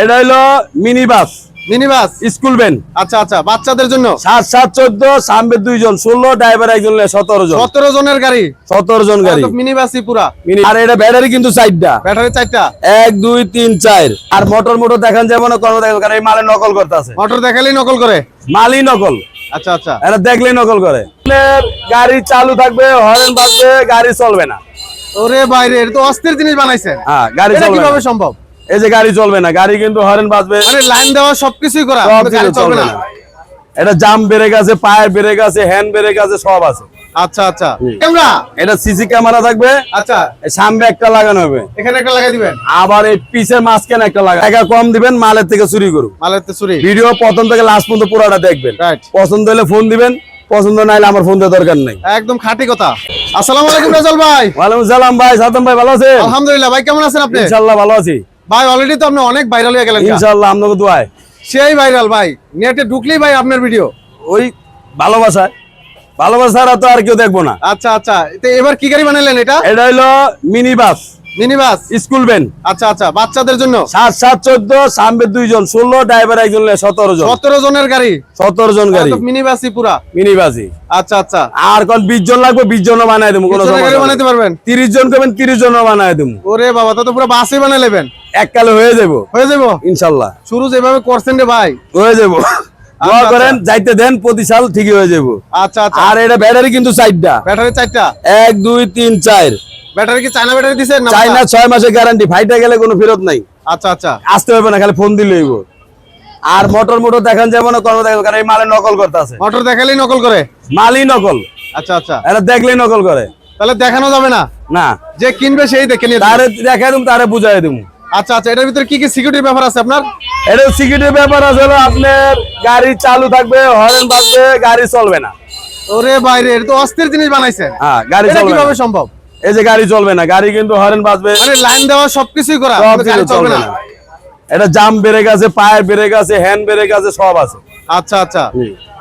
এটা হলো mini bus mini bus school van. আচ্ছা আচ্ছা বাচ্চাদের জন্য? সাত সাত চোদ্দ সামনে দুইজন ষোলো ড্রাইভার একজন সতেরো জন। সতেরো জনের গাড়ি? সতেরো জন গাড়ি। মিনি বাসই পুরা। আর এটা ব্যাটারি কিন্তু চারটা। ব্যাটারি চারটা? এক দুই তিন চার। আর মোটর মোটর দেখান যাবে না কোনো দেখান কারণ এই মালে নকল করতে আছে। মোটর দেখালেই নকল করে? মালই নকল। আচ্ছা আচ্ছা। এটা দেখলেই নকল করে। গাড়ি চালু থাকবে হরেন বাজবে গাড়ি চলবে না। ওরে বাইরে এটা তো অস্থির জিনিস বানাইছেন হ্যাঁ গাড়ি কীভাবে সম্ভব? এই যে গাড়ি চলবে না গাড়ি কিন্তু হরেন বাজবে। মানে লাইন দেওয়া সবকিছুই করা গাড়ি চলবে না। এটা জাম ব্রেক আছে পায়ের ব্রেক আছে হ্যান্ড ব্রেক আছে সব আছে। আচ্ছা আচ্ছা। ক্যামেরা? এটা সিসি ক্যামেরা থাকবে। আচ্ছা। সামনে একটা লাগানো হবে। এখানে একটা লাগাই দিবেন? আবার এই পিছের মাঝখানে একটা লাগা টাকা কম দিবেন মালের থেকে চুরি করুন। মালের তো চুরি। ভিডিও প্রথম থেকে লাস্ট পর্যন্ত পুরোটা দেখবেন। পছন্দ হলে ফোন দিবেন পছন্দ না হলে আমার ফোন দেওয়ার দরকার নেই। একদম খাঁটি কথা। আসসালামু আলাইকুম রাজল ভাই। সালাম ভাই সাদম ভাই ভালো আছেন? আলহামদুলিল্লাহ ভাই কেমন আছেন আপনি? ইনশাল্লাহ ভালো আছি। ভাই অলরেডি তো আপনি অনেক ভাইরাল হয়ে গেলেন ইনশাআল্লাহ আপনাকে দোয়ায়। সেই ভাইরাল ভাই। নেটে ঢুকলেই ভাই আপনার ভিডিও ওই ভালোবাসায় ভালোবাসা ছাড়া তো আর কেউ দেখব না। আচ্ছা আচ্ছা। তো এবার কি গাড়ি বানালেন এটা? এটা হলো mini bus. Mini bus school van. আচ্ছা আচ্ছা বাচ্চাদের জন্য? সাত সাত চোদ্দ দুইজন ষোলো ড্রাইভার একজন সতেরো জন। সতেরো জনের গাড়ি? সতেরো জন গাড়ি। মিনি বাসই পুরা। মিনি আচ্ছা আচ্ছা। আর কোন বিশ জন লাগবে বিশ জন বানাই দেবো কোনো বিশ জনের গাড়ি সমস্যা বানাইতে পারবেন? তিরিশ জন করবেন তিরিশ জন বানাই দেবো। ওরে বাবা তো পুরো বাসই বানাই নেবেন। এককালে হয়ে যাব। হয়ে যাব? ইনশাল্লাহ। শুরু যেভাবে করছেন রে ভাই। হয়ে যাব। দোয়া আচ্ছা। করেন যাইতে দেন প্রতি সাল ঠিকই হয়ে যাব। আচ্ছা আচ্ছা। আর এটা ব্যাটারি কিন্তু চারটা। ব্যাটারি চারটা? এক দুই তিন চার। ব্যাটারি কি চায়না ব্যাটারি দিছেন না চাইনা ছয় মাসের গ্যারান্টি ফাইটা গেলে কোনো ফেরত নাই। আচ্ছা আচ্ছা। আসতে হবে না খালি ফোন দিলে হইব। আর মোটর মোটর দেখান যাবে না দেখান কারণ এই মালে নকল করতে আছে মোটর দেখালেই নকল করে? মালই নকল। আচ্ছা আচ্ছা। এটা দেখলেই নকল করে। তাহলে দেখানো যাবে না? না। যে কিনবে সেই দেখে নিয়ে তারে দেখাই দিম তারে বুঝাই দিম। আচ্ছা আচ্ছা এটার ভিতরে কি কি সিকিউরিটির ব্যাপার আছে আপনার? এটা সিকিউরিটির ব্যাপার আছে হলো আপনার গাড়ি চালু থাকবে হরেন বাজবে গাড়ি চলবে না। ওরে বাইরে এটা তো অস্থির জিনিস বানাইছেন। হ্যাঁ গাড়ি চলবে কীভাবে সম্ভব? এই যে গাড়ি চলবে না গাড়ি কিন্তু হরেন বাজবে। মানে লাইন দেওয়া সবকিছুই করা গাড়ি চলবে না। না। এটা জাম ব্রেক আছে পায়ের ব্রেক আছে হ্যান্ড ব্রেক আছে সব আছে। আচ্ছা আচ্ছা।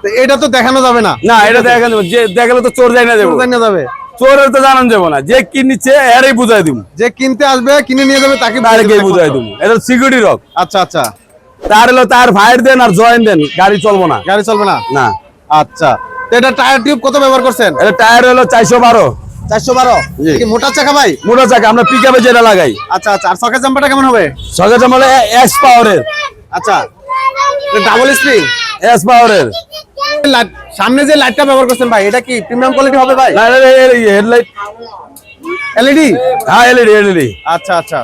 তো এটা তো দেখানো যাবে না? না এটা দেখা যাবে যে দেখালে তো চোর যাই না যাব জানা যাবে। চোরের তো জানান যাব না যে কিনছে এরই বুঝাই দিব। যে কিনতে আসবে কিনে নিয়ে যাবে তাকে কে দেবে বুঝাই দিব। এটা সিকিউরিটি রক। আচ্ছা আচ্ছা। তার হলো তার ফায়ার দেন আর জয়েন দেন গাড়ি চলবো না। গাড়ি চলবে না? না। আচ্ছা। তো এটা টায়ার টিউব কত ব্যবহার করছেন? এটা টায়ার হলো চারশো বারো। চারশো বারো? মোটা চাকা ভাই? মোটর চাকা আমরা পিক আপে যেটা লাগাই। আচ্ছা আচ্ছা আর কেমন হবে? এক্স পাওয়ারের আচ্ছা ডাবল স্প্রিং এক্স পাওয়ারের সামনে যে লাইটটা ব্যবহার করছেন ভাই এটা কি প্রিমিয়াম কোয়ালিটি হবে ভাই? হেডলাইট এলইডি হ্যাঁ এলইডি এলইডি আচ্ছা আচ্ছা।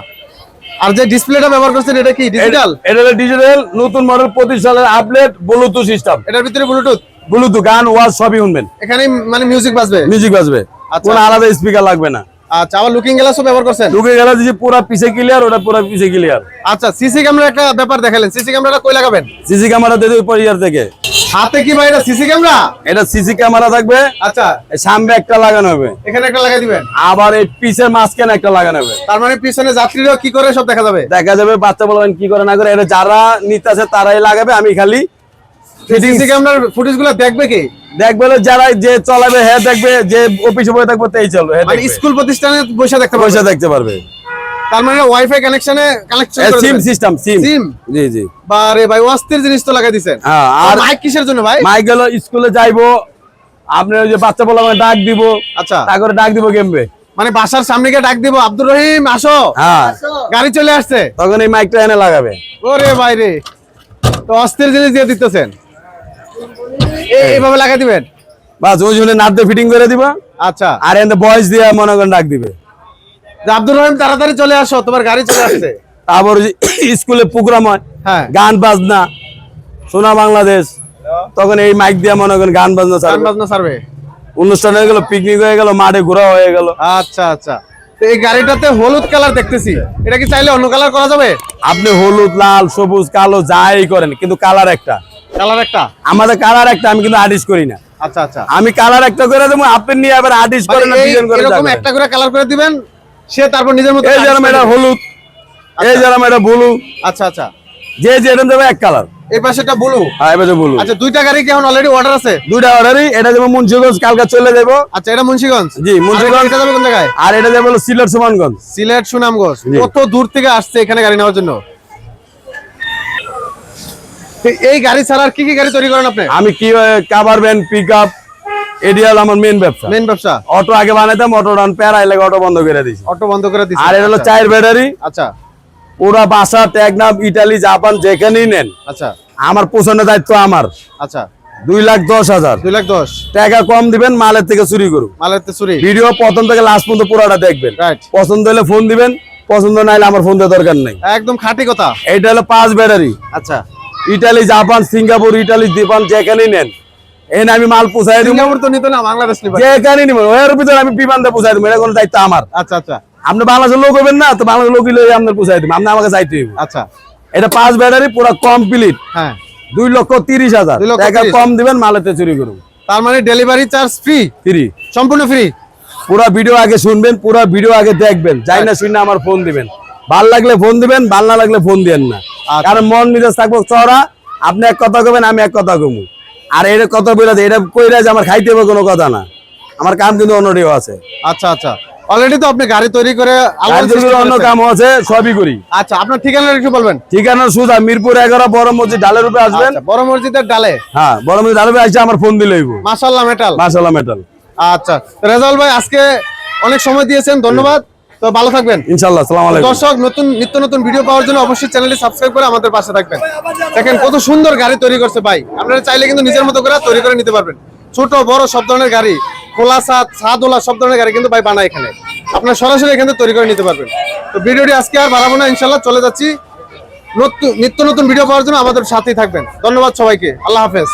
আর যে ডিসপ্লেটা ব্যবহার করছেন এটা কি ডিজিটাল এটা ডিজিটাল নতুন মডেল পঁচিশ সালের আপডেট ব্লুটুথ সিস্টেম এটার ভিতরে ব্লুটুথ ব্লুটুথ গান ওয়াজ সবই শুনবেন। এখানে মানে মিউজিক বাজবে? মিউজিক বাজবে। কোনো আলাদা স্পিকার লাগবে না। আচ্ছা আবার লুকিং গ্লাসও ব্যবহার করছেন? ঢুকে গেলে যে পুরো পিছে ক্লিয়ার ওটা পুরো পিছে ক্লিয়ার আচ্ছা সিসি ক্যামেরা একটা ব্যাপার দেখালেন। সিসি ক্যামেরাটা কই লাগাবেন? সিসি ক্যামেরা দিয়ে উপর ইয়ার থেকে। হাতে কি ভাই এটা সিসি ক্যামেরা এটা সিসি ক্যামেরা থাকবে। আচ্ছা। এই সামনে একটা লাগানো হবে। এখানে একটা লাগাই দিবেন? আবার এই পিছের মাঝখানে একটা লাগানো হবে। তার মানে পিছনে যাত্রীরাও কি করে সব দেখা যাবে? দেখা যাবে বাচ্চা বলবেন কি করে না করে। এটা যারা নিতে আছে তারাই লাগাবে। আমি খালি সিসি ক্যামেরার ফুটেজগুলো দেখবে কি? দেখবে যারা যে চলাবে হ্যাঁ দেখবে যে অফিসে বসে থাকবে তাই চলবে হ্যাঁ মানে স্কুল প্রতিষ্ঠানে বসে দেখতে পয়সা দেখতে পারবে। তার মানে wifi কানেকশনে connection sim system sim sim G G. বারে ভাই অস্থির জিনিস তো লাগাই দিছেন। হ্যাঁ আর মাইক কিসের জন্য ভাই? মাইক গেল স্কুলে যাইবো আপনি ওই যে বাচ্চা বলে ডাক দিব আচ্ছা। তারপরে ডাক দিব গেমবে। মানে বাসার সামনে গিয়ে ডাক দিব আব্দুর রহিম আসো। হ্যাঁ। গাড়ি চলে আসছে। তখন এই মাইকটা এনে লাগাবে। ওরে বাইরে তো অস্থির জিনিস দিয়ে দিতেছেন। এইভাবে লাগাই দিবেন? বাস ওই জন্য নাট দিয়ে ফিটিং করে দিবা। আচ্ছা। আর এনে বয়স দিয়ে মনে করেন ডাক দিবে। যে আব্দুর রহিম তাড়াতাড়ি চলে আসো তোমার গাড়ি চলে আসছে। তারপর স্কুলে প্রোগ্রাম হয় হ্যাঁ। গান বাজনা সোনা বাংলাদেশ। তখন এই মাইক দিয়ে মনে করেন গান বাজনা গান বাজনা সার্ভে অনুষ্ঠান হয়ে গেল পিকনিক হয়ে গেল মাঠে ঘোরা হয়ে গেল। আচ্ছা আচ্ছা। তো এই গাড়িটাতে হলুদ কালার দেখতেছি। এটা কি চাইলে অন্য কালার করা যাবে? আপনি হলুদ লাল সবুজ কালো যাই করেন কিন্তু কালার একটা। কালার একটা? আমাদের কালার একটা আমি কিন্তু আর্টিস্ট করি না। আচ্ছা আচ্ছা। আমি কালার একটা করে দেবো আপনি নিয়ে আবার আর্টিস্ট মানে করেন না ডিজাইন করে এরকম একটা করে কালার করে দিবেন সে তারপর নিজের মতো এই যেরকম এটা হলুদ এই যেরকম এটা ব্লু আচ্ছা আচ্ছা। যে যেরকম দেবে এক কালার এই পাশেটা ব্লু হ্যাঁ এবার ব্লু আচ্ছা দুইটা গাড়ি কি এখন অলরেডি অর্ডার আছে? দুইটা অর্ডারই এটা যেমন মুন্সিগঞ্জ কালকে চলে যাব। আচ্ছা এটা মুন্সিগঞ্জ? জি, মুন্সিগঞ্জ। এটা যাবে কোন জায়গায়? আর এটা যাব সিলেট সুমানগঞ্জ। সিলেট সুনামগঞ্জ। কত দূর থেকে আসছে এখানে গাড়ি নেওয়ার জন্য? এই গাড়ি ছাড়া আর কি কি গাড়ি তৈরি করেন আপনি? আমি কি কাভার ভ্যান পিক আপ এডিয়াল আমার মেন ব্যবসা। মেন ব্যবসা? অটো আগে বানাইতাম অটো ডান প্যারা লাগে অটো বন্ধ করে দিয়েছি অটো বন্ধ করে দিচ্ছেন আর এটা হলো আচ্ছা, চায়ের ব্যাটারি আচ্ছা। পুরা বাসা টেকনাফ ইটালি জাপান যেখানেই নেন। আচ্ছা। আমার পৌঁছানোর দায়িত্ব আমার। আচ্ছা। দুই লাখ দশ হাজার। দুই লাখ দশ। টাকা কম দিবেন মালের থেকে চুরি করুন মালের তে চুরি। ভিডিও প্রথম থেকে লাস্ট পর্যন্ত পুরোটা দেখবেন। রাইট পছন্দ হলে ফোন দিবেন পছন্দ না হলে আমার ফোন দেওয়ার দরকার নেই। একদম খাঁটি কথা। এটা হলো পাঁচ ব্যাটারি আচ্ছা। Italy Japan Singapore Italy Japan যেখানেই নেন। এনে আমি মাল পুষাই সিঙ্গাপুর তো নিত না বাংলাদেশ নিবে। যেখানেই নিবেন ওর ভিতরে আমি বিমান দিয়ে পুষাই দিব এটা কোনো দায়িত্ব আমার। আচ্ছা আচ্ছা। আপনি বাংলাদেশের লোক হবেন না তো বাংলাদেশের লোক হইলে আপনার পুষাই দিব। আপনি আমাকে চাইতে হইব। আচ্ছা। এটা পাঁচ ব্যাটারি পুরো কমপ্লিট হ্যাঁ। দুই লক্ষ তিরিশ হাজার। টাকা কম দিবেন মালেতে চুরি করুন। তার মানে ডেলিভারি চার্জ ফ্রি ফ্রি সম্পূর্ণ ফ্রি পুরা ভিডিও আগে শুনবেন পুরা ভিডিও আগে দেখবেন। যাই না শুনে আমার ফোন দিবেন। ভালো লাগলে ফোন দিবেন ভালো না লাগলে ফোন দিবেন না। কারণ মন মেজাজ থাকব চড়া আপনি এক কথা কবেন আমি এক কথা কমু। আর এটা কথা বলে এটা কইরা যে আমার খাইতে হবে কোনো কথা না। আমার কাম কিন্তু অন্যটিও আছে। আচ্ছা আচ্ছা। অলরেডি তো আপনি গাড়ি তৈরি করে অন্য। কাম আছে সবই করি। আচ্ছা আপনার ঠিকানা একটু বলবেন। ঠিকানা সুজা মিরপুর এগারো বড় মসজিদ ডালের উপরে আসবেন। আচ্ছা, বড় মসজিদের ডালে। হ্যাঁ বড় মসজিদ ডালের উপরে আসে আমার ফোন দিলে হইব। মাশাআল্লাহ মেটাল মাসাল্লাহ মেটাল আচ্ছা তো রেজাউল ভাই আজকে অনেক সময় দিয়েছেন ধন্যবাদ। তো ভালো থাকবেন। ইনশাল্লাহ সালাম আলাইকুম। দর্শক নতুন নিত্য নতুন ভিডিও পাওয়ার জন্য অবশ্যই চ্যানেলটি সাবস্ক্রাইব করে আমাদের পাশে থাকবেন। দেখেন কত সুন্দর গাড়ি তৈরি করছে ভাই। আপনারা চাইলে কিন্তু নিজের মতো করে তৈরি করে নিতে পারবেন। ছোট বড় সব ধরনের গাড়ি খোলা সাদ সাদোলা সব ধরনের গাড়ি কিন্তু ভাই বানায় এখানে। আপনারা সরাসরি এখানে তৈরি করে নিতে পারবেন। তো ভিডিওটি আজকে আর বাড়াবো না ইনশাল্লাহ চলে যাচ্ছি। নতুন নিত্য নতুন ভিডিও পাওয়ার জন্য আমাদের সাথেই থাকবেন। ধন্যবাদ সবাইকে। আল্লাহ হাফেজ।